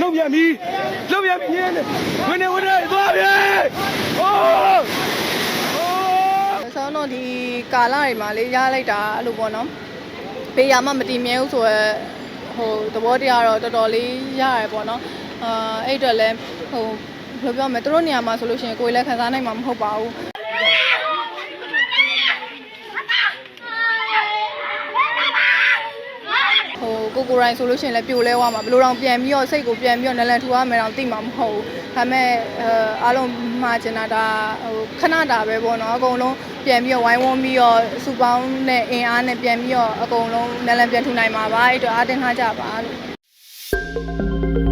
လှုပ်ပြန်ပြီလှုပ်ပြန်ပြီညင်းနေဝင်နေဝင်နေသွားပြီဟိုးဟိုးဆောင်းတော့ဒီကာလတွေမှာလေးရလိုက်တာအဲ့လိုပေါ့နော်ဘေးရမှမတည်မြဲဘူးဆိုတော့ဟိုသဘောတရားတော့တော်တော်လေးရရတယ်ပေါ့နော်အာအဲ့အတွက်လည်းဟိုဘယ်လိုပြောမလဲသူတို့နေရာမှာဆိုလို့ရှိရင်ကိုယ်လည်းခံစားနိုင်မှာမဟုတ်ပါဘူး ကိုကိုရိုင်းဆိုလို့ရှိရင်လည်းပြိုလဲသွားမှာဘယ်လိုတော့ပြန်ပြီးတော့စိတ်ကိုပြန်ပြီးတော့နလန်ထူရမယ်တော့သိမှာမဟုတ်ဘူးဒါပေမဲ့အဲအားလုံးမှာကျင်တာဒါဟိုခဏတာပဲပေါ့နော်အကုန်လုံးပြန်ပြီးတော့ဝိုင်းဝန်းပြီးတော့စူပေါင်းနဲ့အင်အားနဲ့ပြန်ပြီးတော့အကုန်လုံးနလန်ပြန်ထူနိုင်မှာပါအဲ့တော့အားတင်ထားကြပါလို့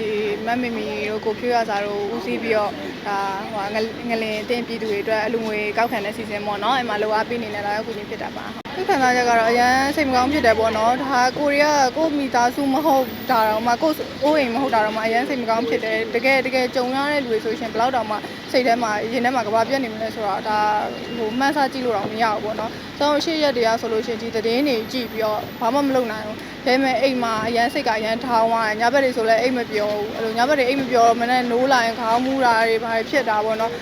ဒီနေ့ကတော့ဒီမတ်မီမီတို့ကိုဖြိုးရစာတို့ဦးစီးပြီးတော့ဒါဟိုငငလင်အတင်းပြည်သူတွေအတွက်အလူငွေကောက်ခံတဲ့စီစဉ်ပေါ့နော်အဲ့မှာလောအားပေးနေနေတာလည်းအခုချင်းဖြစ်တာပါဒီခံစားချက်ကတော့အရန်စိတ်မကောင်းဖြစ်တယ်ပေါ့နော်ဒါကိုရီးယားကိုမိသားစုမဟုတ်တာတော့မှကိုအိုးအိမ်မဟုတ်တာတော့မှအရန်စိတ်မကောင်းဖြစ်တယ်တကယ်တကယ်ကြုံရတဲ့လူတွေဆိုရှင်ဘယ်တော့မှ စိတ်ထဲမှာရင်ထဲမှာကဘာပြတ်နေမလဲဆိုတော့ဒါဟိုမှန်းဆကြည့်လို့တော့မရဘူးပေါ့နော်ဆိုတော့ရှေ့ရက်တရားဆိုလို့ရှင်ဒီသတင်းတွေကြည့်ပြီးတော့ဘာမှမလုပ်နိုင်ဘူးဒါပေမဲ့အိမ်မှာအရန်စိတ်ကအရန်ထောင်းသွားတယ်ညဘက်တွေဆိုလည်းအိမ်မပြောဘူးအဲ့လိုညဘက်တွေအိမ်မပြောတော့မနဲ့နိုးလာရင်ခေါင်းမူတာတွေဘာတွေဖြစ်တာပေါ့နော်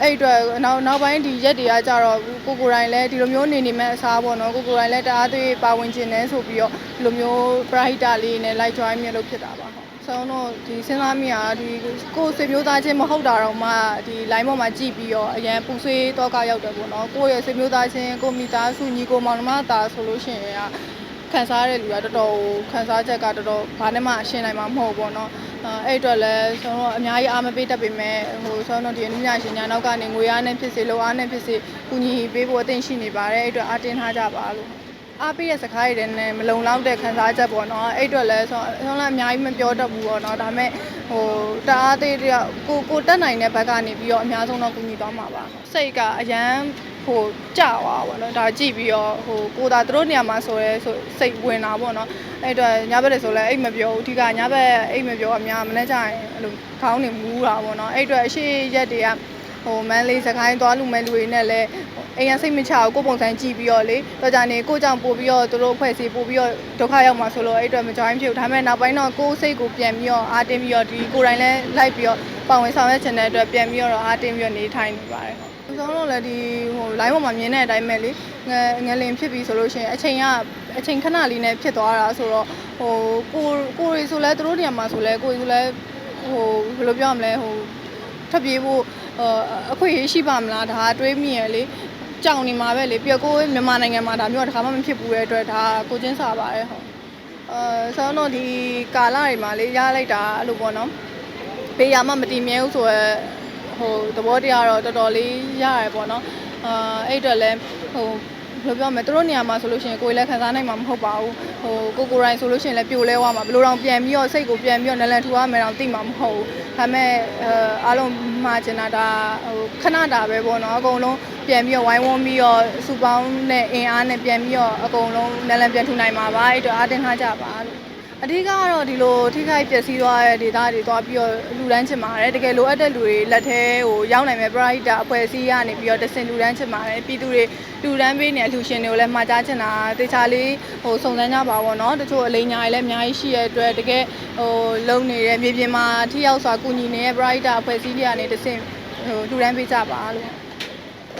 အဲ့အတွက်နောက်နောက်ပိုင်းဒီရက်တွေကကြတော့ကိုကိုရိုင်းလည်းဒီလိုမျိုးနေနေမဲ့အစားပေါ့နော်ကိုကိုရိုင်းလည်းတအားသွေးပါဝင်ခြင်းနဲ့ဆိုပြီးတော့ဒီလိုမျိုးပရာဟိတလေးနဲ့ live join မြလို့ဖြစ်တာပါဟုတ် ဆောင်းတော့ဒီစဉ်းစားမိတာဒီကိုယ်ဆွေမျိုးသားချင်းမဟုတ်တာတော့မှဒီ line ပေါ်မှာကြည့်ပြီးတော့အရန်ပူဆွေးတော့ကရောက်တယ်ပေါ့နော်ကိုယ့်ရဲ့ဆွေမျိုးသားချင်းကိုမိသားစုညီကိုမောင်နှမသားဆိုလို့ရှိရင်ကခံစားရတဲ့လူကတော်တော်ခံစားချက်ကတော်တော်ဘာနဲ့မှရှင်းနိုင်မှာမဟုတ်ဘူးပေါ့နော်အဲအဲ့အတွက်လည်းကျွန်တော်အများကြီးအားမပေးတတ်ပေမဲ့ဟိုကျွန်တော်တို့ဒီအနည်းညာရှင်ညာနောက်ကနေငွေအားနဲ့ဖြစ်စေလောအားနဲ့ဖြစ်စေကူညီပေးဖို့အသင့်ရှိနေပါတယ်အဲ့အတွက်အားတင်းထားကြပါလို့ အားပေးတဲ့စကားတွေနဲ့မလုံလောက်တဲ့ခံစားချက်ပေါ့နော်အဲ့အတွက်လည်းကျွန်တော်လည်းအများကြီးမပြောတတ်ဘူးပေါ့နော်ဒါပေမဲ့ဟိုတအားသေးတယောက်ကိုကိုတက်နိုင်တဲ့ဘက်ကနေပြီးတော့အများဆုံးတော့ကူညီသွားမှာပါစိတ်ကအရန်ဟိုကြာသွားပါတော့ဒါကြည့်ပြီးတော့ဟိုကိုသာသူတို့နေရာမှာဆိုရဲဆိုစိတ်ဝင်တာပေါ့နော်အဲ့အတွက်ညဘက်တွေဆိုလဲအိတ်မပြောဘူးအဓိကညဘက်အိတ်မပြောအများမနေ့ကျရင်အဲ့လိုခေါင်းနေမူးတာပေါ့နော်အဲ့အတွက်အရှိရက်တွေကဟိုမန်းလေးစကိုင်းသွားလူမဲ့လူတွေနဲ့လဲ အိမ်ရစိတ်မချဘူးကိုပုံစံကြည့်ပြီးတော့လေတော့ကြနေကိုကြောင့်ပို့ပြီးတော့သူတို့ဖွဲ့စီပို့ပြီးတော့ဒုက္ခရောက်မှာဆိုလို့အဲ့အတွက်မ join ဖြစ်ဘူးဒါပေမဲ့နောက်ပိုင်းတော့ကိုယ်စိတ်ကိုပြန်ပြီးတော့အားတင်းပြီးတော့ဒီကိုယ်တိုင်လဲလိုက်ပြီးတော့ပါဝင်ဆောင်ရွက်ချင်တဲ့အတွက်ပြန်ပြီးတော့အားတင်းပြီးတော့နေထိုင်နေပါတယ်ဟုတ်ဆုံးတော့လည်းဒီဟို line ပေါ်မှာမြင်တဲ့အတိုင်းပဲလေငငလင်ဖြစ်ပြီဆိုလို့ရှိရင်အချိန်ကအချိန်ခဏလေးနဲ့ဖြစ်သွားတာဆိုတော့ဟိုကိုကိုရီဆိုလဲသူတို့နေရာမှာဆိုလဲကိုရီဆိုလဲဟိုဘယ်လိုပြောရမလဲဟိုထပ်ပြေးဖို့အခွင့်အရေးရှိပါမလားဒါတွေးမိရလေ ကြောင်နေမှာပဲလေပြကိုမြန်မာနိုင်ငံမှာဒါမျိုးတစ်ခါမှမဖြစ်ဘူးတဲ့အတွက်ဒါကိုချင်းစာပါတယ်ဟုတ်အဲဆောင်းတော့ဒီကာလတွေမှာလေရလိုက်တာအဲ့လိုပေါ့နော်ဘေးရမှမတည်မြဲဘူးဆိုတော့ဟိုသဘောတရားတော့တော်တော်လေးရရတယ်ပေါ့နော်အာအဲ့အတွက်လည်းဟိုဘယ်လိုပြောမလဲသူတို့နေရာမှာဆိုလို့ရှိရင်ကိုယ်လည်းခံစားနိုင်မှာမဟုတ်ပါဘူးဟိုကိုကိုရိုင်းဆိုလို့ရှိရင်လည်းပြိုလဲသွားမှာဘယ်လိုတော့ပြန်ပြီးတော့စိတ်ကိုပြန်ပြီးတော့နလန်ထူရမယ်တော့သိမှာမဟုတ်ဘူးဒါပေမဲ့အဲအားလုံးမှာကျင်တာဒါဟိုခဏတာပဲပေါ့နော်အကုန်လုံး ပြန်ပြီးတော့ဝိုင်းဝန်းပြီးတော့စူပေါင်းနဲ့အင်အားနဲ့ပြန်ပြီးတော့အကုန်လုံးနလန်ပြန်ထူနိုင်မှာပါအဲ့တော့အားတင်ထားကြပါလို့အဓိကကတော့ဒီလိုထိခိုက်ပျက်စီးသွားတဲ့ဒေသတွေသွားပြီးတော့လူတန်းချင်ပါတယ်တကယ်လိုအပ်တဲ့လူတွေလက်ထဲဟိုရောက်နိုင်မဲ့ပရိဒါအဖွဲ့အစည်းရနေပြီးတော့တစင်လူတန်းချင်ပါတယ်ပြည်သူတွေလူတန်းပေးနေအလူရှင်တွေကိုလည်းမှာကြားချင်တာတေချာလေးဟိုစုံစမ်းကြပါဘောနော်တချို့အလိညာတွေလည်းအများကြီးရှိရတဲ့အတွက်တကယ်ဟိုလုံနေတဲ့မြေပြင်မှာထိရောက်စွာကူညီနေတဲ့ပရိဒါအဖွဲ့အစည်းတွေကနေတစင်ဟိုလူတန်းပေးကြပါလို့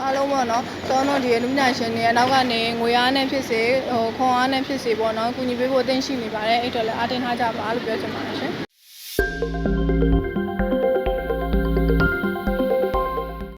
အားလုံးပေါ့နော်စောတော့ဒီလူညာရှင်တွေအနောက်ကနေငွေအားနဲ့ဖြစ်စေဟိုခွန်အားနဲ့ဖြစ်စေပေါ့နော်ကုညီပေးဖို့အသင့်ရှိနေပါတယ်အဲ့တော့လည်းအားတင်ထားကြပါလို့ပြောချင်ပါတယ်ရှင်